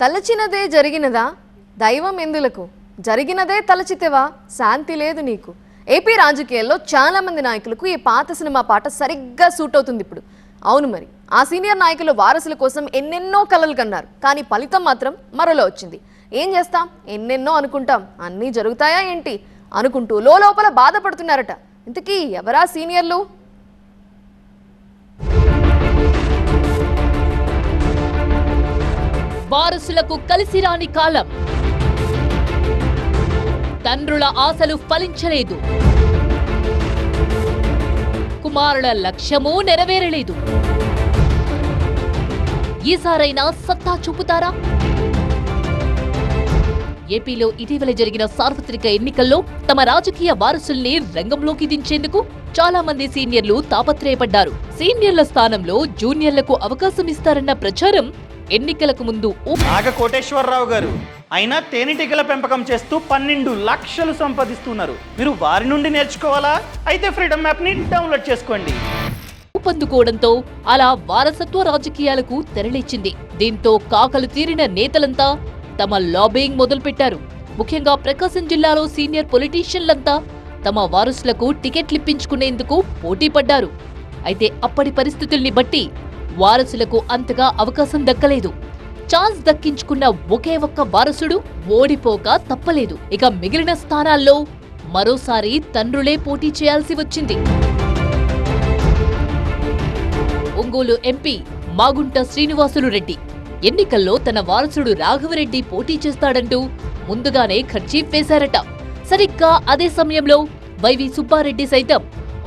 తలచినదే జరిగినదా? దైవం ఎందులకు? జరిగినదే తలచితేవా? శాంతి లేదు నీకు. ఏపీ రాజకీయాల్లో చాలా మంది నాయకులకు ఈ పాత సినిమా పాట సరిగ్గా సూట్ అవుతుంది ఇప్పుడు. అవును మరి ఆ సీనియర్ నాయకులు వారసుల కోసం ఎన్నెన్నో కలలు కన్నారు. కానీ ఫలితం మాత్రం మరలో వచ్చింది. ఏం చేస్తాం? ఎన్నెన్నో అనుకుంటాం. అన్నీ జరుగుతాయా ఏంటి? అనుకుంటూ లోపల బాధపడుతున్నారట. ఇంతకీ ఎవరా సీనియర్లు? వారసులకు కలిసి రాని కాలం. తండ్రుల ఆశలు ఫలించలేదు. కుమారుల లక్ష్యమూ నెరవేరలేదు. ఈసారైనా సత్తా చూపుతారా? ఏపీలో ఇటీవల జరిగిన సార్వత్రిక ఎన్నికల్లో తమ రాజకీయ వారసుల్ని రంగంలోకి దించేందుకు చాలా మంది సీనియర్లు తాపత్రయపడ్డారు. సీనియర్ల స్థానంలో జూనియర్లకు అవకాశం ఇస్తారన్న ప్రచారం ఎన్నికలకు ముందు నాగ కోటేశ్వరరావు గారు. అయినా తేనెటీగల పెంపకం చేస్తూ పన్నెండు లక్షలు సంపాదిస్తున్నారు. మీరు వారి నుండి నేర్చుకోవాలా? అయితే ఫ్రీడమ్ యాప్ని డౌన్లోడ్ చేసుకోండి. ఊపందుకోవడంతో అలా వారసత్వ రాజకీయాలకు తెరలిచ్చింది దీంతో కాకలు తీరిన నేతలంతా తమ లాబింగ్ మొదలుపెట్టారు. ముఖ్యంగా ప్రకాశం జిల్లాలో సీనియర్ పొలిటీషియన్లంతా తమ వారసులకు టికెట్లిప్పించుకునేందుకు పోటీ పడ్డారు అయితే అప్పటి పరిస్థితుల్ని బట్టి వారసులకు అంతగా అవకాశం దక్కలేదు. ఛాన్స్ దక్కించుకున్న ఒకే ఒక్క వారసుడు ఓడిపోక తప్పలేదు. ఇక మిగిలిన స్థానాల్లో మరోసారి తండ్రులే పోటీ చేయాల్సి వచ్చింది. ఒంగోలు ఎంపీ మాగుంట శ్రీనివాసులు రెడ్డి ఎన్నికల్లో తన వారసుడు రాఘవరెడ్డి పోటీ చేస్తాడంటూ ముందుగానే ఖర్చీ వేశారట. సరిగ్గా అదే సమయంలో వైవి సుబ్బారెడ్డి సైతం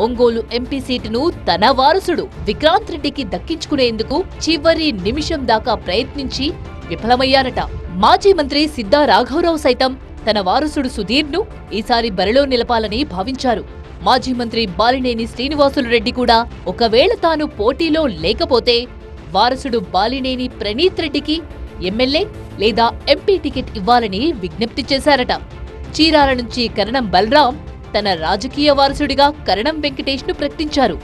ఒంగోలు ఎంపీ సీటును తన వారసుడు విక్రాంత్ రెడ్డికి దక్కించుకునేందుకు చివరి నిమిషం దాకా ప్రయత్నించి విఫలమయ్యారట. మాజీ మంత్రి సిద్ధా రాఘవరావు సైతం తన వారసుడు సుధీర్ను ఈసారి బరిలో నిలపాలని భావించారు. మాజీ మంత్రి బాలినేని శ్రీనివాసులు రెడ్డి కూడా ఒకవేళ తాను పోటీలో లేకపోతే వారసుడు బాలినేని ప్రణీత్ రెడ్డికి ఎమ్మెల్యే లేదా ఎంపీ టికెట్ ఇవ్వాలని విజ్ఞప్తి చేశారట. చీరాల నుంచి కరణం బలరాం తన రాజకీయ వారసుడిగా కరణం వెంకటేష్ను ప్రకటించారు.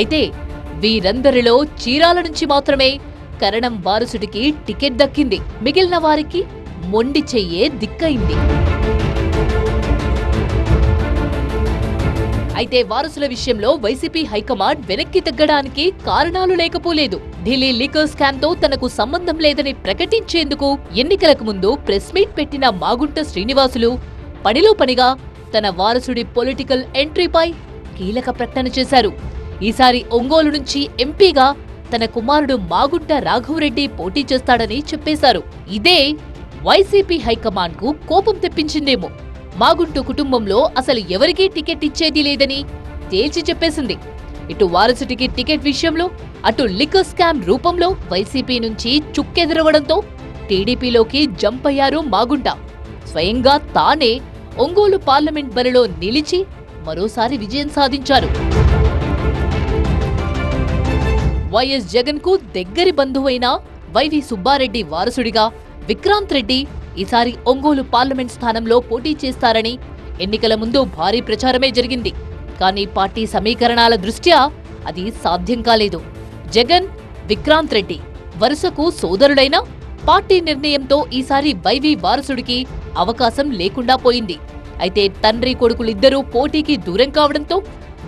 అయితే వీరందరిలో చీరాల నుంచి మాత్రమే కరణం వారసుడికి టికెట్ దక్కింది. మిగిలిన వారికి మొండి చెయ్యే దిక్కయింది. అయితే వారసుల విషయంలో వైసీపీ హైకమాండ్ వెనక్కి తగ్గడానికి కారణాలు లేకపోలేదు. ఢిల్లీ లీకర్ స్కామ్తో తనకు సంబంధం లేదని ప్రకటించేందుకు ఎన్నికలకు ముందు ప్రెస్ మీట్ పెట్టిన మాగుంట శ్రీనివాసులు పనిలో పనిగా తన వారసుడి పొలిటికల్ ఎంట్రీపై కీలక ప్రకటన చేశారు. ఈసారి ఒంగోలు నుంచి ఎంపీగా తన కుమారుడు మాగుంట రాఘవరెడ్డి పోటీ చేస్తాడని చెప్పేశారు. ఇదే వైసీపీ హైకమాండ్కు కోపం తెప్పించిందేమో. మాగుంటు కుటుంబంలో అసలు ఎవరికీ టికెట్ ఇచ్చేది లేదని తేల్చి చెప్పేసింది. ఇటు వారసుడికి టికెట్ విషయంలో అటు లిక్కర్ స్కామ్ రూపంలో వైసీపీ నుంచి చుక్కెదరవడంతో టీడీపీలోకి జంప్ అయ్యారు మాగుంట. స్వయంగా తానే ఒంగోలు పార్లమెంట్ బరిలో నిలిచి మరోసారి విజయం సాధించారు. వైఎస్ జగన్కు దగ్గరి బంధువైన వైవి సుబ్బారెడ్డి వారసుడిగా విక్రాంత్ రెడ్డి ఈసారి ఒంగోలు పార్లమెంట్ స్థానంలో పోటీ చేస్తారని ఎన్నికల ముందు భారీ ప్రచారమే జరిగింది. కానీ పార్టీ సమీకరణాల దృష్ట్యా అది సాధ్యం కాలేదు. జగన్ విక్రాంత్ రెడ్డి వరుసకు సోదరుడైన పార్టీ నిర్ణయంతో ఈసారి వైవి వారసుడికి అవకాశం లేకుండా పోయింది. అయితే తండ్రి కొడుకులిద్దరూ పోటీకి దూరం కావడంతో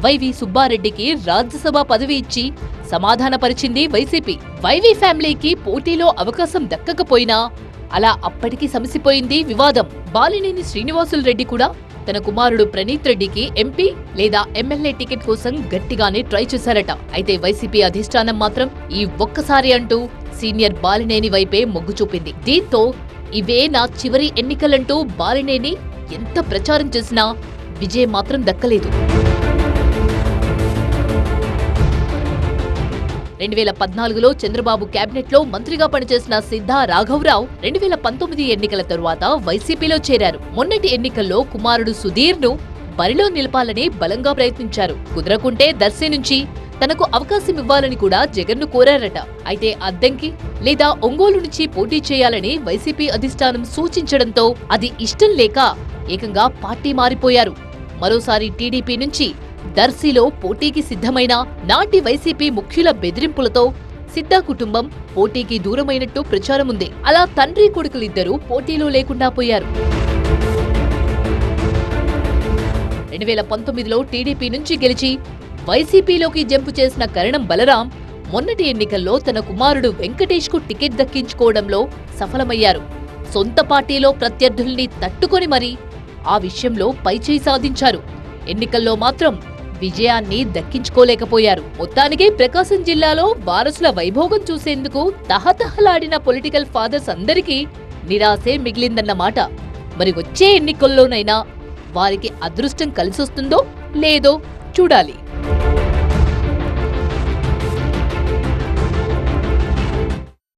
వైవి సుబ్బారెడ్డికి రాజ్యసభ పదవి ఇచ్చి సమాధానపరిచింది వైసీపీ. వైవి ఫ్యామిలీకి పోటీలో అవకాశం దక్కకపోయినా అలా అప్పటికి సమసిపోయింది వివాదం. బాలినేని శ్రీనివాసులు రెడ్డి కూడా తన కుమారుడు ప్రణీత్ రెడ్డికి ఎంపీ లేదా ఎమ్మెల్యే టికెట్ కోసం గట్టిగానే ట్రై చేశారట. అయితే వైసీపీ అధిష్టానం మాత్రం ఈ ఒక్కసారి అంటూ సీనియర్ బాలినేని వైపే మొగ్గు చూపింది. దీంతో ఇవే నా చివరి ఎన్నికలంటూ బాలినేని ఎంత ప్రచారం చేసినా విజయం మాత్రం దక్కలేదు. రెండు వేల పద్నాలుగులో చంద్రబాబు కేబినెట్లో మంత్రిగా పనిచేసిన సిద్ధా రాఘవరావు రెండు వేల పంతొమ్మిది ఎన్నికల తరువాత వైసీపీలో చేరారు. మొన్నటి ఎన్నికల్లో కుమారుడు సుధీర్ను బరిలో నిలపాలని బలంగా ప్రయత్నించారు. కుదరకుంటే దర్శి నుంచి తనకు అవకాశం ఇవ్వాలని కూడా జగన్ను కోరారట. అయితే అద్దంకి లేదా ఒంగోలు నుంచి పోటీ చేయాలని వైసీపీ అధిష్టానం సూచించడంతో అది ఇష్టం లేక ఏకంగా పార్టీ మారిపోయారు. మరోసారి టీడీపీ నుంచి దర్శిలో పోటీకి సిద్ధమైన నాటి వైసీపీ ముఖ్యుల బెదిరింపులతో సిద్ధా కుటుంబం పోటీకి దూరమైనట్టు ప్రచారం ఉంది అలా తండ్రి కొడుకులిద్దరూ పోటీలో లేకుండా పోయారు. రెండు వేల పంతొమ్మిదిలో టీడీపీ నుంచి గెలిచి వైసీపీలోకి జంపు చేసిన కరణం బలరాం మొన్నటి ఎన్నికల్లో తన కుమారుడు వెంకటేష్కు టికెట్ దక్కించుకోవడంలో సఫలమయ్యారు. సొంత పార్టీలో ప్రత్యర్థుల్ని తట్టుకొని మరీ ఆ విషయంలో పైచేయి సాధించారు. ఎన్నికల్లో మాత్రం విజయాన్ని దక్కించుకోలేకపోయారు. మొత్తానికి ప్రకాశం జిల్లాలో వారసుల వైభోగం చూసేందుకు తహతహలాడిన పొలిటికల్ ఫాదర్స్ అందరికీ నిరాశే మిగిలిందన్నమాట మరి వచ్చే ఎన్నికల్లోనైనా వారికి అదృష్టం కలిసొస్తుందో లేదో చూడాలి.